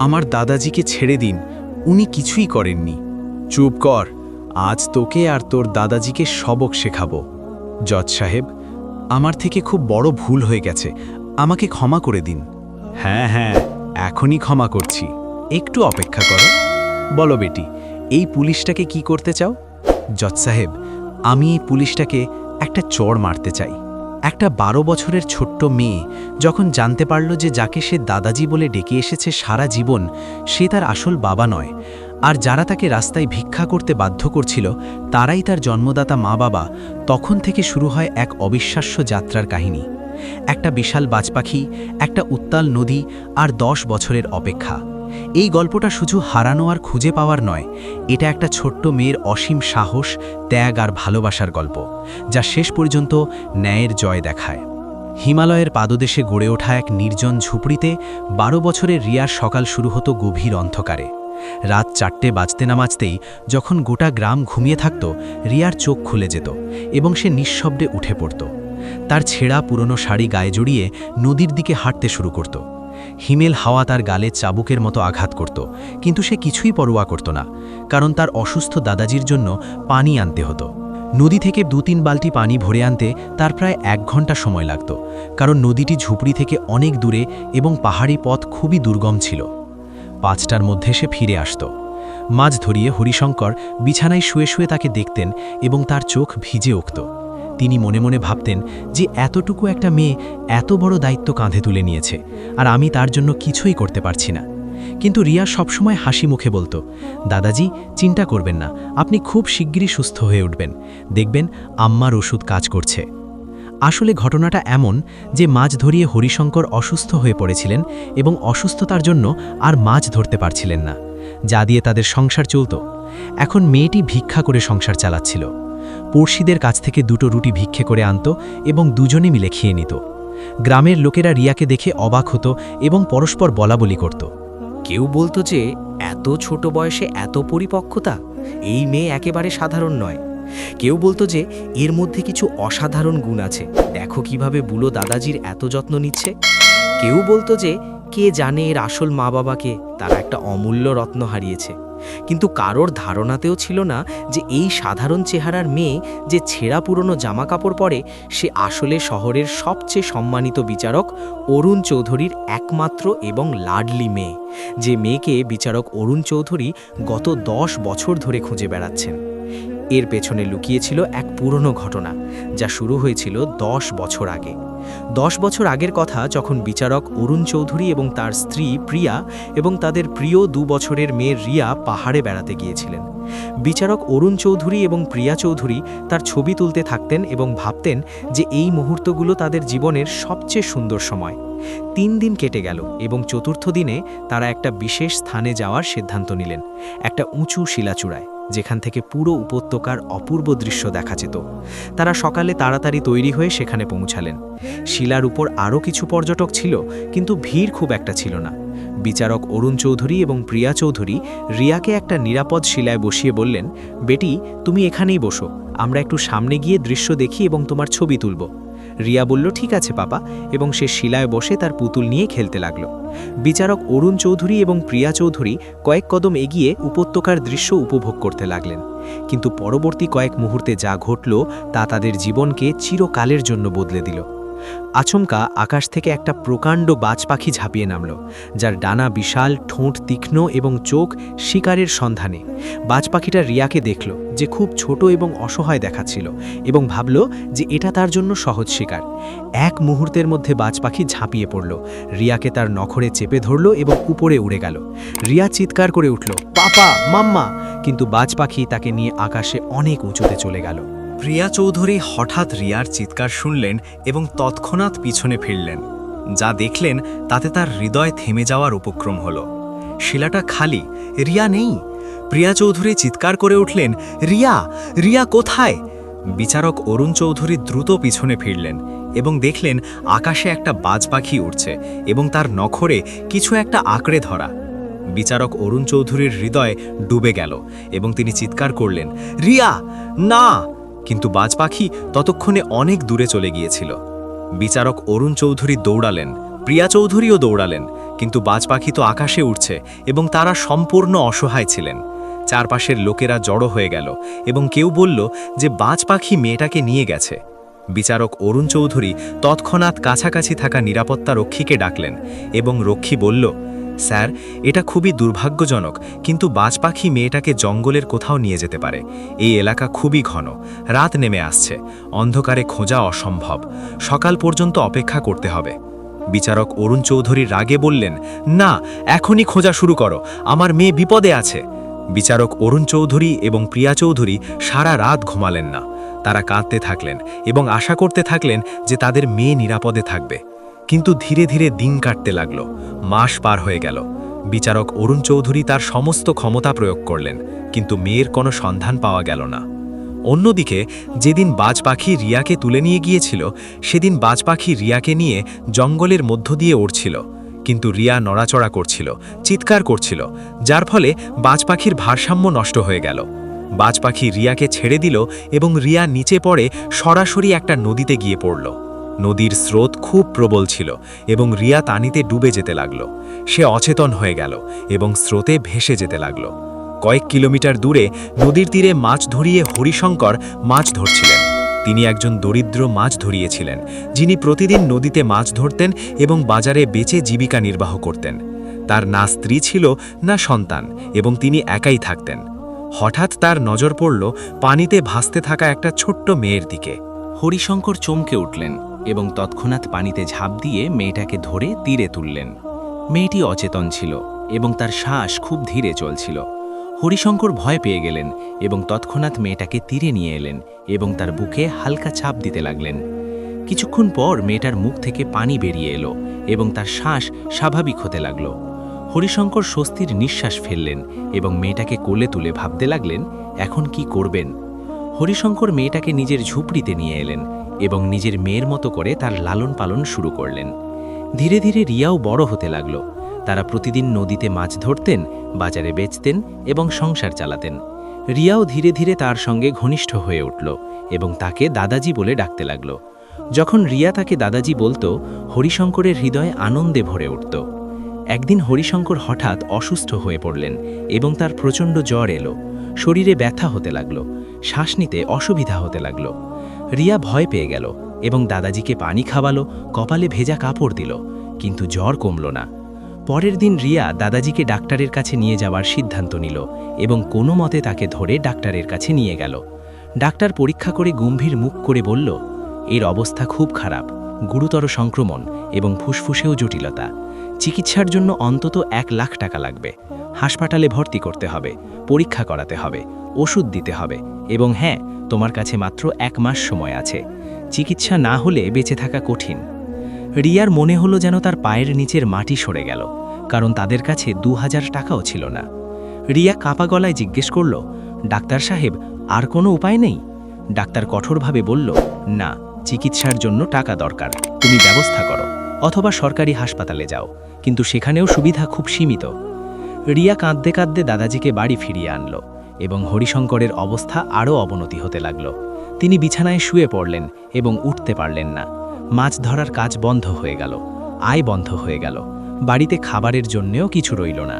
আমার দাদাজিকে ছেড়ে দিন, উনি কিছুই করেননি। চুপ কর, আজ তোকে আর তোর দাদাজিকে সবক শেখাবো। জজ সাহেব, আমার থেকে খুব বড় ভুল হয়ে গেছে, আমাকে ক্ষমা করে দিন। হ্যাঁ হ্যাঁ এখনই ক্ষমা করছি। একটু অপেক্ষা করো। বলো বেটি, এই পুলিশটাকে কি করতে চাও? জজ সাহেব, আমি এই পুলিশটাকে একটা চড় মারতে চাই। একটা বারো বছরের ছোট্ট মেয়ে যখন জানতে পারল যে যাকে সে দাদাজি বলে ডেকে এসেছে সারা জীবন, সে তার আসল বাবা নয়। আর যারা তাকে রাস্তায় ভিক্ষা করতে বাধ্য করছিল, তারাই তার জন্মদাতা মা বাবা তখন থেকে শুরু হয় এক অবিশ্বাস্য যাত্রার কাহিনী। একটা বিশাল বাজপাখি, একটা উত্তাল নদী আর দশ বছরের অপেক্ষা। এই গল্পটা শুধু হারানো আর খুঁজে পাওয়ার নয়, এটা একটা ছোট্ট মেয়ের অসীম সাহস, ত্যাগ আর ভালোবাসার গল্প, যা শেষ পর্যন্ত ন্যায়ের জয় দেখায়। হিমালয়ের পাদদেশে গড়ে ওঠা এক নির্জন ঝুপড়িতে বারো বছরের রিয়ার সকাল শুরু হতো গভীর অন্ধকারে। রাত চারটে বাজতে না বাজতেই যখন গোটা গ্রাম ঘুমিয়ে থাকত, রিয়ার চোখ খুলে যেত এবং সে নিঃশব্দে উঠে পড়ত। তার ছেঁড়া পুরনো শাড়ি গায়ে জড়িয়ে নদীর দিকে হাঁটতে শুরু করত। হিমেল হাওয়া তার গালে চাবুকের মতো আঘাত করত, কিন্তু সে কিছুই পরোয়া করত না, কারণ তার অসুস্থ দাদাজির জন্য পানি আনতে হতো। নদী থেকে দু তিন বালতি পানি ভরে আনতে তার প্রায় এক ঘণ্টা সময় লাগত, কারণ নদীটি ঝুপড়ি থেকে অনেক দূরে এবং পাহাড়ি পথ খুবই দুর্গম ছিল। পাঁচটার মধ্যে সে ফিরে আসত। মাছ ধরিয়ে হরিশঙ্কর বিছানায় শুয়ে শুয়ে তাকে দেখতেন এবং তার চোখ ভিজে উঠত। তিনি মনে মনে ভাবতেন যে এতটুকু একটা মেয়ে এত বড় দায়িত্ব কাঁধে তুলে নিয়েছে, আর আমি তার জন্য কিছুই করতে পারছি না। কিন্তু রিয়া সবসময় হাসি মুখে বলতো, দাদাজি, চিন্তা করবেন না, আপনি খুব শিগগিরই সুস্থ হয়ে উঠবেন। দেখবেন আম্মার ওষুধ কাজ করছে। আসলে ঘটনাটা এমন যে মাছ ধরিয়ে হরিশঙ্কর অসুস্থ হয়ে পড়েছিলেন এবং অসুস্থতার জন্য আর মাছ ধরতে পারছিলেন না। যা দিয়ে তাদের সংসার চলত। এখন মেয়েটি ভিক্ষা করে সংসার চালাচ্ছিল। পড়শিদের কাছ থেকে দুটো রুটি ভিক্ষে করে আনত এবং দুজনে মিলে খেয়ে নিত। গ্রামের লোকেরা রিয়াকে দেখে অবাক হতো এবং পরস্পর বলাবলি করত। কেউ বলতো যে, এত ছোট বয়সে এত পরিপক্কতা, এই মেয়ে একেবারে সাধারণ নয়। কেউ বলতো যে, এর মধ্যে কিছু অসাধারণ গুণ আছে, দেখো কীভাবে বুলো দাদাজির এত যত্ন নিচ্ছে। কেউ বলতো যে, কে জানে এর আসল মা বাবাকে তারা একটা অমূল্য রত্ন হারিয়েছে। কিন্তু কারোর ধারণাতেও ছিল না যে এই সাধারণ চেহারার মেয়ে যে ছেঁড়া পুরনো জামা কাপড় পরে, সে আসলে শহরের সবচেয়ে সম্মানিত বিচারক অরুণ চৌধুরীর একমাত্র এবং লাডলি মেয়ে, যে মেয়েকে বিচারক অরুণ চৌধুরী গত দশ বছর ধরে খুঁজে বেড়াচ্ছেন। এর পেছনে লুকিয়েছিল এক পুরনো ঘটনা, যা শুরু হয়েছিল দশ বছর আগে। দশ বছর আগের কথা যখন বিচারক অরুণ চৌধুরী এবং তার স্ত্রী প্রিয়া এবং তাদের প্রিয় দু বছরের মেয়ে রিয়া পাহাড়ে বেড়াতে গিয়েছিলেন। বিচারক অরুণ চৌধুরী এবং প্রিয়া চৌধুরী তার ছবি তুলতে থাকতেন এবং ভাবতেন যে এই মুহূর্তগুলো তাদের জীবনের সবচেয়ে সুন্দর সময়। তিন দিন কেটে গেল এবং চতুর্থ দিনে তারা একটা বিশেষ স্থানে যাওয়ার সিদ্ধান্ত নিলেন। একটা উঁচু শিলাচূড়ায়। যেখান থেকে পুরো উপত্যকার অপূর্ব দৃশ্য দেখা যেত। তারা সকালে তাড়াতাড়ি তৈরি হয়ে সেখানে পৌঁছালেন। শিলার উপর আরও কিছু পর্যটক ছিল, কিন্তু ভিড় খুব একটা ছিল না। বিচারক অরুণ চৌধুরী এবং প্রিয়া চৌধুরী রিয়াকে একটা নিরাপদ শিলায় বসিয়ে বললেন, বেটি, তুমি এখানেই বসো। আমরা একটু সামনে গিয়ে দৃশ্য দেখি এবং তোমার ছবি তুলব। রিয়া বলল, ঠিক আছে, পাপা। এবং সে শিলায় বসে তার পুতুল নিয়ে খেলতে লাগল। বিচারক অরুণ চৌধুরী এবং প্রিয়া চৌধুরী কয়েক কদম এগিয়ে উপত্যকার দৃশ্য উপভোগ করতে লাগলেন। কিন্তু পরবর্তী কয়েক মুহূর্তে যা ঘটল তা তাদের জীবনকে চিরকালের জন্য বদলে দিল। আচমকা আকাশ থেকে একটা প্রকাণ্ড বাজ পাখি ঝাঁপিয়ে নামল, যার ডানা বিশাল, ঠোঁট তীক্ষ্ণ এবং চোখ শিকারের সন্ধানে। বাজ পাখিটা রিয়াকে দেখল যে খুব ছোট এবং অসহায় দেখাচ্ছিল এবং ভাবল যে এটা তার জন্য সহজ শিকার। এক মুহূর্তের মধ্যে বাজ পাখি ঝাঁপিয়ে পড়ল। রিয়াকে তার নখরে চেপে ধরল এবং উপরে উড়ে গেল। রিয়া চিৎকার করে উঠল, পাপা, মাম্মা! কিন্তু বাজ পাখি তাকে নিয়ে আকাশে অনেক উঁচুতে চলে গেল। প্রিয়া চৌধুরী হঠাৎ রিয়ার চিৎকার শুনলেন এবং তৎক্ষণাৎ পিছনে ফিরলেন। যা দেখলেন, তাতে তার হৃদয় থেমে যাওয়ার উপক্রম হল। শিলাটা খালি, রিয়া নেই। প্রিয়া চৌধুরী চিৎকার করে উঠলেন, রিয়া রিয়া কোথায়? বিচারক অরুণ চৌধুরী দ্রুত পিছনে ফিরলেন এবং দেখলেন, আকাশে একটা বাজ পাখি উঠছে এবং তার নখরে কিছু একটা আঁকড়ে ধরা। বিচারক অরুণ চৌধুরীর হৃদয় ডুবে গেল এবং তিনি চিৎকার করলেন, রিয়া, না কিন্তু বাজ পাখি ততক্ষণে অনেক দূরে চলে গিয়েছিল। বিচারক অরুণ চৌধুরী দৌড়ালেন, প্রিয়া চৌধুরীও দৌড়ালেন, কিন্তু বাজ পাখি তো আকাশে উঠছে এবং তারা সম্পূর্ণ অসহায় ছিলেন। চারপাশের লোকেরা জড়ো হয়ে গেল এবং কেউ বলল যে বাজ পাখি মেয়েটাকে নিয়ে গেছে। বিচারক অরুণ চৌধুরী তৎক্ষণাৎ কাছাকাছি থাকা নিরাপত্তা রক্ষীকে ডাকলেন এবং রক্ষী বলল স্যার, এটা খুবই দুর্ভাগ্যজনক, কিন্তু বাজ পাখি মেয়েটাকে জঙ্গলের কোথাও নিয়ে যেতে পারে। এই এলাকা খুবই ঘন, রাত নেমে আসছে, অন্ধকারে খোঁজা অসম্ভব। সকাল পর্যন্ত অপেক্ষা করতে হবে। বিচারক অরুণ চৌধুরী রাগে বললেন, না, এখনই খোঁজা শুরু করো, আমার মেয়ে বিপদে আছে। বিচারক অরুণ চৌধুরী এবং প্রিয়া চৌধুরী সারা রাত ঘুমালেন না। তারা কাঁদতে থাকলেন এবং আশা করতে থাকলেন যে তাদের মেয়ে নিরাপদে থাকবে। কিন্তু ধীরে ধীরে দিন কাটতে লাগল। মাস পার হয়ে গেল। বিচারক অরুণ চৌধুরী তার সমস্ত ক্ষমতা প্রয়োগ করলেন, কিন্তু মেয়ের কোনো সন্ধান পাওয়া গেল না। অন্যদিকে, যেদিন বাজ পাখি রিয়াকে তুলে নিয়ে গিয়েছিল, সেদিন বাজ পাখি রিয়াকে নিয়ে জঙ্গলের মধ্য দিয়ে উড়ছিল। কিন্তু রিয়া নড়াচড়া করছিল, চিৎকার করছিল, যার ফলে বাজ পাখির ভারসাম্য নষ্ট হয়ে গেল। বাজ পাখি রিয়াকে ছেড়ে দিল এবং রিয়া নিচে পড়ে সরাসরি একটা নদীতে গিয়ে পড়ল। নদীর স্রোত খুব প্রবল ছিল এবং রিয়া তানিতে ডুবে যেতে লাগল। সে অচেতন হয়ে গেল এবং স্রোতে ভেসে যেতে লাগল। কয়েক কিলোমিটার দূরে নদীর তীরে মাছ ধরিয়ে হরিশঙ্কর মাছ ধরছিলেন। তিনি একজন দরিদ্র মাছ ধরিয়েছিলেন, যিনি প্রতিদিন নদীতে মাছ ধরতেন এবং বাজারে বেচে জীবিকা নির্বাহ করতেন। তার না স্ত্রী ছিল, না সন্তান এবং তিনি একাই থাকতেন। হঠাৎ তার নজর পড়ল পানিতে ভাসতে থাকা একটা ছোট্ট মেয়ের দিকে। হরিশঙ্কর চমকে উঠলেন। এবং তৎক্ষণাৎ পানিতে ঝাঁপ দিয়ে মেয়েটাকে ধরে তীরে তুললেন। মেয়েটি অচেতন ছিল এবং তার শ্বাস খুব ধীরে চলছিল। হরিশঙ্কর ভয় পেয়ে গেলেন এবং তৎক্ষণাৎ মেয়েটাকে তীরে নিয়ে এলেন এবং তার বুকে হালকা চাপ দিতে লাগলেন। কিছুক্ষণ পর মেয়েটার মুখ থেকে পানি বেরিয়ে এলো এবং তার শ্বাস স্বাভাবিক হতে লাগল। হরিশঙ্কর স্বস্তির নিঃশ্বাস ফেললেন এবং মেয়েটাকে কোলে তুলে ভাবতে লাগলেন, এখন কি করবেন? হরিশঙ্কর মেয়েটাকে নিজের ঝুপড়িতে নিয়ে এলেন এবং নিজের মেয়ের মতো করে তার লালন পালন শুরু করলেন। ধীরে ধীরে রিয়াও বড় হতে লাগল। তারা প্রতিদিন নদীতে মাছ ধরতেন, বাজারে বেচতেন এবং সংসার চালাতেন। রিয়াও ধীরে ধীরে তার সঙ্গে ঘনিষ্ঠ হয়ে উঠল এবং তাকে দাদাজি বলে ডাকতে লাগল। যখন রিয়া তাকে দাদাজি বলতো, হরিশঙ্করের হৃদয়ে আনন্দে ভরে উঠত। একদিন হরিশঙ্কর হঠাৎ অসুস্থ হয়ে পড়লেন এবং তার প্রচণ্ড জ্বর এলো। শরীরে ব্যথা হতে লাগল। শ্বাস নিতে অসুবিধা হতে লাগল। রিয়া ভয় পেয়ে গেল এবং দাদাজিকে পানি খাওয়ালো, কপালে ভেজা কাপড় দিল, কিন্তু জ্বর কমল না। পরের দিন রিয়া দাদাজিকে ডাক্তারের কাছে নিয়ে যাওয়ার সিদ্ধান্ত নিল এবং কোনো মতে তাকে ধরে ডাক্তারের কাছে নিয়ে গেল। ডাক্তার পরীক্ষা করে গম্ভীর মুখ করে বলল, এর অবস্থা খুব খারাপ, গুরুতর সংক্রমণ এবং ফুসফুসেও জটিলতা। চিকিৎসার জন্য অন্তত এক লাখ টাকা লাগবে। হাসপাতালে ভর্তি করতে হবে, পরীক্ষা করাতে হবে, ওষুধ দিতে হবে এবং হ্যাঁ তোমার কাছে মাত্র এক মাস সময় আছে। চিকিৎসা না হলে বেঁচে থাকা কঠিন। রিয়ার মনে হলো যেন তার পায়ের নিচের মাটি সরে গেল, কারণ তাদের কাছে দু হাজার টাকাও ছিল না। রিয়া কাপা গলায় জিজ্ঞেস করল, ডাক্তার সাহেব, আর কোনো উপায় নেই? ডাক্তার কঠোরভাবে বলল, না, চিকিৎসার জন্য টাকা দরকার, তুমি ব্যবস্থা করো, অথবা সরকারি হাসপাতালে যাও, কিন্তু সেখানেও সুবিধা খুব সীমিত। রিয়া কাঁদতে কাঁদতে দাদাজিকে বাড়ি ফিরিয়ে আনল এবং হরিশঙ্করের অবস্থা আরও অবনতি হতে লাগল। তিনি বিছানায় শুয়ে পড়লেন এবং উঠতে পারলেন না। মাছ ধরার কাজ বন্ধ হয়ে গেল, আয় বন্ধ হয়ে গেল, বাড়িতে খাবারের জন্যেও কিছু রইল না।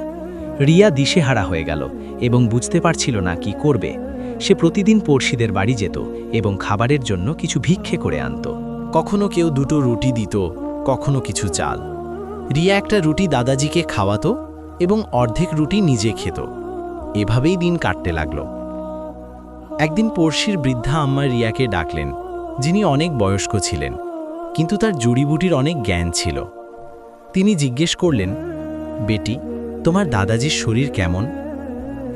রিয়া দিশেহারা হয়ে গেল এবং বুঝতে পারছিল না কি করবে। সে প্রতিদিন পড়শিদের বাড়ি যেত এবং খাবারের জন্য কিছু ভিক্ষে করে আনত। কখনো কেউ দুটো রুটি দিত, কখনো কিছু চাল। রিয়া একটা রুটি দাদাজিকে খাওয়াতো এবং অর্ধেক রুটি নিজে খেত। এভাবেই দিন কাটতে লাগল। একদিন পড়শির বৃদ্ধা আম্মা রিয়াকে ডাকলেন, যিনি অনেক বয়স্ক ছিলেন, কিন্তু তার জুড়িবুটির অনেক জ্ঞান ছিল। তিনি জিজ্ঞেস করলেন, বেটি, তোমার দাদাজির শরীর কেমন?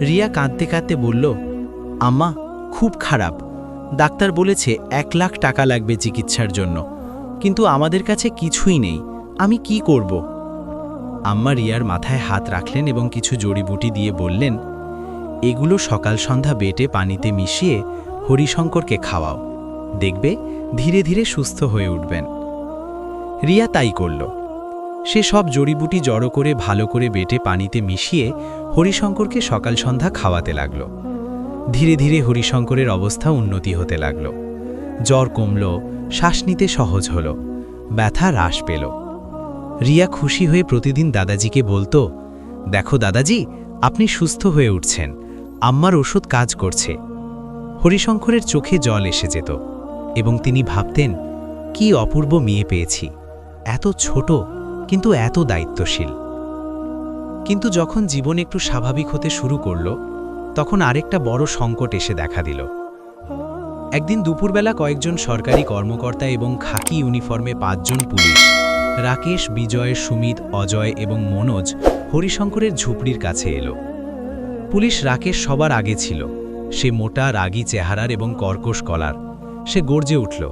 রিয়া কাঁদতে কাঁদতে বলল, আম্মা, খুব খারাপ। ডাক্তার বলেছে এক লাখ টাকা লাগবে চিকিৎসার জন্য, কিন্তু আমাদের কাছে কিছুই নেই। আমি কি করব? আম্মা রিয়ার মাথায় হাত রাখলেন এবং কিছু জড়িবুটি দিয়ে বললেন, এগুলো সকাল সন্ধ্যা বেটে পানিতে মিশিয়ে হরিশঙ্করকে খাওয়াও। দেখবে, ধীরে ধীরে সুস্থ হয়ে উঠবেন। রিয়া তাই করল। সে সব জড়িবুটি জড়ো করে ভালো করে বেটে পানিতে মিশিয়ে হরিশঙ্করকে সকাল সন্ধ্যা খাওয়াতে লাগল। ধীরে ধীরে হরিশঙ্করের অবস্থা উন্নতি হতে লাগল। জ্বর কমল, শ্বাস নিতে সহজ হল। ব্যথা হ্রাস পেল। রিয়া খুশি হয়ে প্রতিদিন দাদাজিকে বলতো, দেখো দাদাজি, আপনি সুস্থ হয়ে উঠছেন। আম্মার ওষুধ কাজ করছে। হরিশঙ্করের চোখে জল এসে যেত এবং তিনি ভাবতেন, কি অপূর্ব মেয়ে পেয়েছি। এত ছোট, কিন্তু এত দায়িত্বশীল। কিন্তু যখন জীবন একটু স্বাভাবিক হতে শুরু করল, তখন আরেকটা বড় সংকট এসে দেখা দিল। একদিন দুপুরবেলা কয়েকজন সরকারি কর্মকর্তা এবং খাকি ইউনিফর্মে পাঁচজন পুলিশ রাকেশ, বিজয়, সুমিত, অজয় এবং মনোজ হরিশঙ্করের ঝুপড়ির কাছে এলো। পুলিশ রাকেশ সবার আগে ছিল। সে মোটা, রাগী চেহারার এবং কর্কশ কলার সে গর্জে উঠল,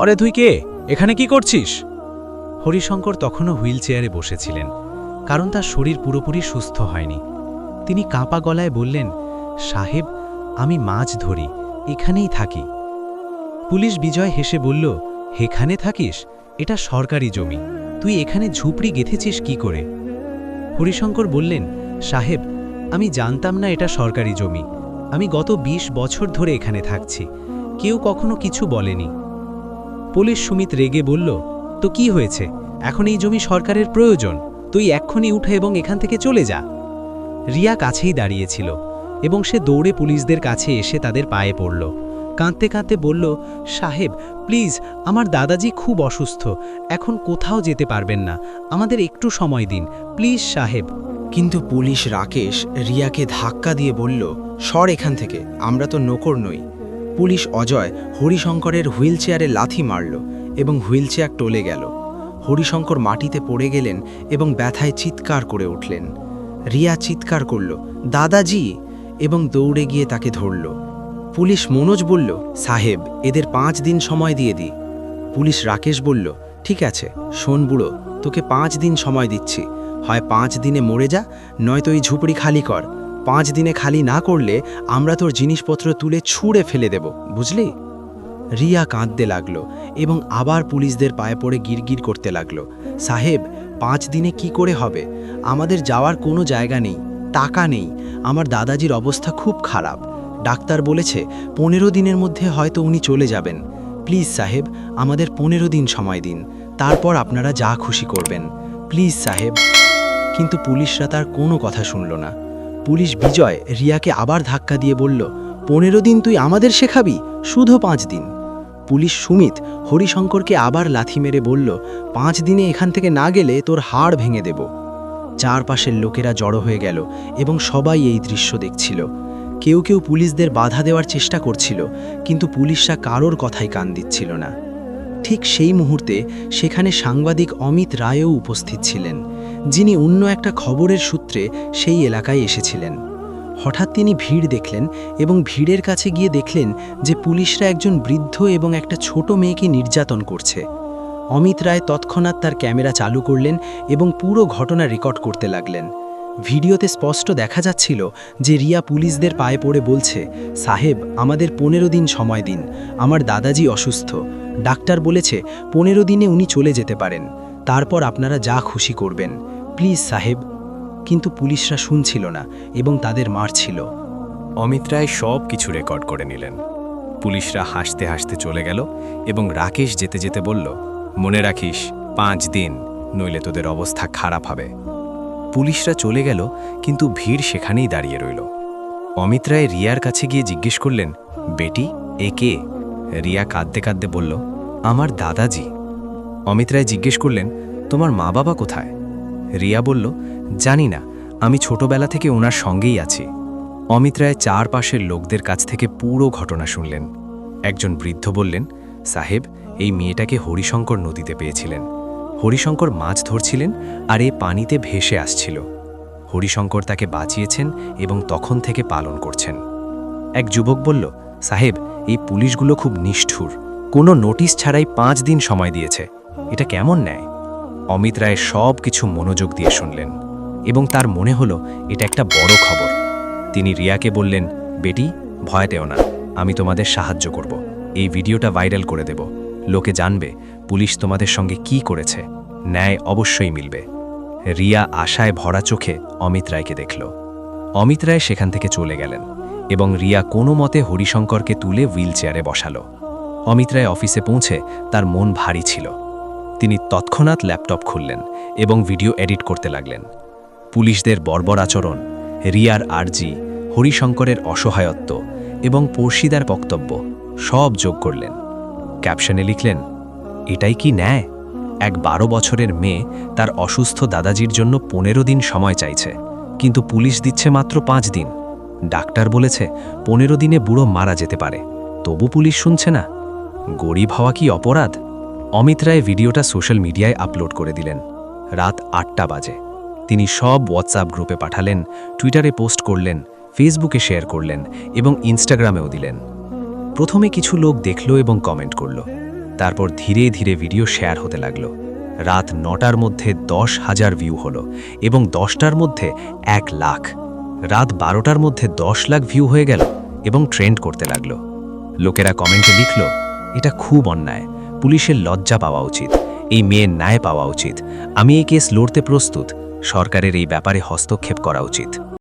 অরে তুই কে? এখানে কি করছিস? হরিশঙ্কর তখনও হুইল চেয়ারে বসেছিলেন, কারণ তার শরীর পুরোপুরি সুস্থ হয়নি। তিনি কাঁপা গলায় বললেন, সাহেব, আমি মাছ ধরি, এখানেই থাকি। পুলিশ বিজয় হেসে বলল, এখানে থাকিস? এটা সরকারি জমি। তুই এখানে ঝুপড়ি গেঁথেছিস কি করে? হরিশঙ্কর বললেন, সাহেব, আমি জানতাম না এটা সরকারি জমি। আমি গত ২০ বছর ধরে এখানে থাকছি। কেউ কখনো কিছু বলেনি। পুলিশ সুমিত রেগে বলল, তো কি হয়েছে? এখন এই জমি সরকারের প্রয়োজন। তুই এক্ষুনি উঠে এবং এখান থেকে চলে যা। রিয়া কাছেই দাঁড়িয়েছিল এবং সে দৌড়ে পুলিশদের কাছে এসে তাদের পায়ে পড়ল। কাঁদতে কাঁদতে বলল, সাহেব, প্লিজ, আমার দাদাজি খুব অসুস্থ। এখন কোথাও যেতে পারবেন না। আমাদের একটু সময় দিন। প্লিজ, সাহেব। কিন্তু পুলিশ রাকেশ রিয়াকে ধাক্কা দিয়ে বলল, সর এখান থেকে, আমরা তো নকর নই। পুলিশ অজয় হরিশঙ্করের হুইল চেয়ারে লাথি মারল এবং হুইল চেয়ার টলে গেল। হরিশঙ্কর মাটিতে পড়ে গেলেন এবং ব্যথায় চিৎকার করে উঠলেন। রিয়া চিৎকার করল, দাদাজি! এবং দৌড়ে গিয়ে তাকে ধরল। পুলিশ মনোজ বলল, সাহেব, এদের পাঁচ দিন সময় দিয়ে দিই। পুলিশ রাকেশ বলল, ঠিক আছে, শোন বুড়ো, তোকে পাঁচ দিন সময় দিচ্ছি। হয় পাঁচ দিনে মরে যা, নয়তো এই ঝুপড়ি খালি কর। পাঁচ দিনে খালি না করলে আমরা তোর জিনিসপত্র তুলে ছুঁড়ে ফেলে দেব, বুঝলি? রিয়া কাঁদতে লাগল এবং আবার পুলিশদের পায়ে পড়ে গিরগির করতে লাগল, সাহেব, পাঁচ দিনে কি করে হবে? আমাদের যাওয়ার কোনো জায়গা নেই, টাকা নেই, আমার দাদাজির অবস্থা খুব খারাপ। ডাক্তার বলেছে, পনেরো দিনের মধ্যে হয়তো উনি চলে যাবেন। প্লিজ সাহেব, আমাদের পনেরো দিন সময় দিন। তারপর আপনারা যা খুশি করবেন। প্লিজ সাহেব। কিন্তু পুলিশরা তার কোনো কথা শুনল না। পুলিশ বিজয় রিয়াকে আবার ধাক্কা দিয়ে বলল, পনেরো দিন তুই আমাদের শেখাবি? শুধু পাঁচ দিন। পুলিশ সুমিত হরিশঙ্করকে আবার লাথি মেরে বলল, পাঁচ দিনে এখান থেকে না গেলে তোর হাড় ভেঙে দেব। চারপাশের লোকেরা জড়ো হয়ে গেল এবং সবাই এই দৃশ্য দেখছিল। কেউ কেউ পুলিশদের বাধা দেওয়ার চেষ্টা করছিল, কিন্তু পুলিশরা কারোর কথাই কান দিচ্ছিল না। ঠিক সেই মুহূর্তে সেখানে সাংবাদিক অমিত রায়ও উপস্থিত ছিলেন, যিনি অন্য একটা খবরের সূত্রে সেই এলাকায় এসেছিলেন। হঠাৎ তিনি ভিড় দেখলেন এবং ভিড়ের কাছে গিয়ে দেখলেন যে পুলিশরা একজন বৃদ্ধ এবং একটা ছোট মেয়েকে নির্যাতন করছে। অমিত রায় তৎক্ষণাৎ তার ক্যামেরা চালু করলেন এবং পুরো ঘটনা রেকর্ড করতে লাগলেন। ভিডিওতে স্পষ্ট দেখা যাচ্ছিল যে রিয়া পুলিশদের পায়ে পড়ে বলছে, সাহেব, আমাদের পনেরো দিন সময় দিন। আমার দাদাজি অসুস্থ। ডাক্তার বলেছে পনেরো দিনে উনি চলে যেতে পারেন। তারপর আপনারা যা খুশি করবেন। প্লিজ, সাহেব। কিন্তু পুলিশরা শুনছিল না এবং তাদের মারছিল। অমিত রায় সব কিছু রেকর্ড করে নিলেন। পুলিশরা হাসতে হাসতে চলে গেল এবং রাকেশ যেতে যেতে বলল, মনে রাখিস, পাঁচ দিন, নইলে তোদের অবস্থা খারাপ হবে। পুলিশরা চলে গেল, কিন্তু ভিড় সেখানেই দাঁড়িয়ে রইল। অমিত রায় রিয়ার কাছে গিয়ে জিজ্ঞেস করলেন, বেটি, এ কে? রিয়া কাঁদতে কাঁদতে বলল, আমার দাদাজি। অমিত রায় জিজ্ঞেস করলেন, তোমার মা বাবা কোথায়? রিয়া বলল, জানি না, আমি ছোটবেলা থেকে ওনার সঙ্গেই আছি। অমিত রায় চারপাশের লোকদের কাছ থেকে পুরো ঘটনা শুনলেন। একজন বৃদ্ধ বললেন, সাহেব, এই মেয়েটাকে হরিশঙ্কর নদীতে পেয়েছিলেন। হরিশঙ্কর মাছ ধরছিলেন আর এ পানিতে ভেসে আসছিল। হরিশঙ্কর তাকে বাঁচিয়েছেন এবং তখন থেকে পালন করছেন। এক যুবক বলল, সাহেব, এই পুলিশগুলো খুব নিষ্ঠুর। কোনো নোটিশ ছাড়াই পাঁচ দিন সময় দিয়েছে। এটা কেমন নেয় অমিত রায় সব কিছু মনোযোগ দিয়ে শুনলেন এবং তার মনে হলো, এটা একটা বড় খবর। তিনি রিয়াকে বললেন, বেটি, ভয় পেও না, আমি তোমাদের সাহায্য করব। এই ভিডিওটা ভাইরাল করে দেব। লোকে জানবে পুলিশ তোমাদের সঙ্গে কি করেছে? ন্যায় অবশ্যই মিলবে। রিয়া আশায় ভরা চোখে অমিত রায়কে দেখল। অমিত রায় সেখান থেকে চলে গেলেন এবং রিয়া কোনো মতে হরিশঙ্করকে তুলে হুইল চেয়ারে বসালো। অমিত রায় অফিসে পৌঁছে তার মন ভারী ছিল। তিনি তৎক্ষণাৎ ল্যাপটপ খুললেন এবং ভিডিও এডিট করতে লাগলেন। পুলিশদের বর্বর আচরণ, রিয়ার আরজি, হরিশঙ্করের অসহায়ত্ব এবং পড়শিদার বক্তব্য সব যোগ করলেন। ক্যাপশনে লিখলেন এটাই কি ন্যায়? এক বারো বছরের মেয়ে তার অসুস্থ দাদাজির জন্য পনেরো দিন সময় চাইছে, কিন্তু পুলিশ দিচ্ছে মাত্র পাঁচ দিন। ডাক্তার বলেছে পনেরো দিনে বুড়ো মারা যেতে পারে, তবু পুলিশ শুনছে না। গরিব হওয়া কি অপরাধ? অমিত রায় ভিডিওটা সোশ্যাল মিডিয়ায় আপলোড করে দিলেন। রাত আটটা বাজে। তিনি সব হোয়াটসঅ্যাপ গ্রুপে পাঠালেন, টুইটারে পোস্ট করলেন, ফেসবুকে শেয়ার করলেন এবং ইনস্টাগ্রামেও দিলেন। প্রথমে কিছু লোক দেখল এবং কমেন্ট করল। তারপর ধীরে ধীরে ভিডিও শেয়ার হতে লাগল। রাত নটার মধ্যে দশ হাজার ভিউ হলো এবং দশটার মধ্যে এক লাখ। রাত বারোটার মধ্যে দশ লাখ ভিউ হয়ে গেল এবং ট্রেন্ড করতে লাগল। লোকেরা কমেন্টে লিখল, এটা খুব অন্যায়। পুলিশের লজ্জা পাওয়া উচিত। এই মেয়ের ন্যায় পাওয়া উচিত। আমি এই কেস লড়তে প্রস্তুত। সরকারের এই ব্যাপারে হস্তক্ষেপ করা উচিত।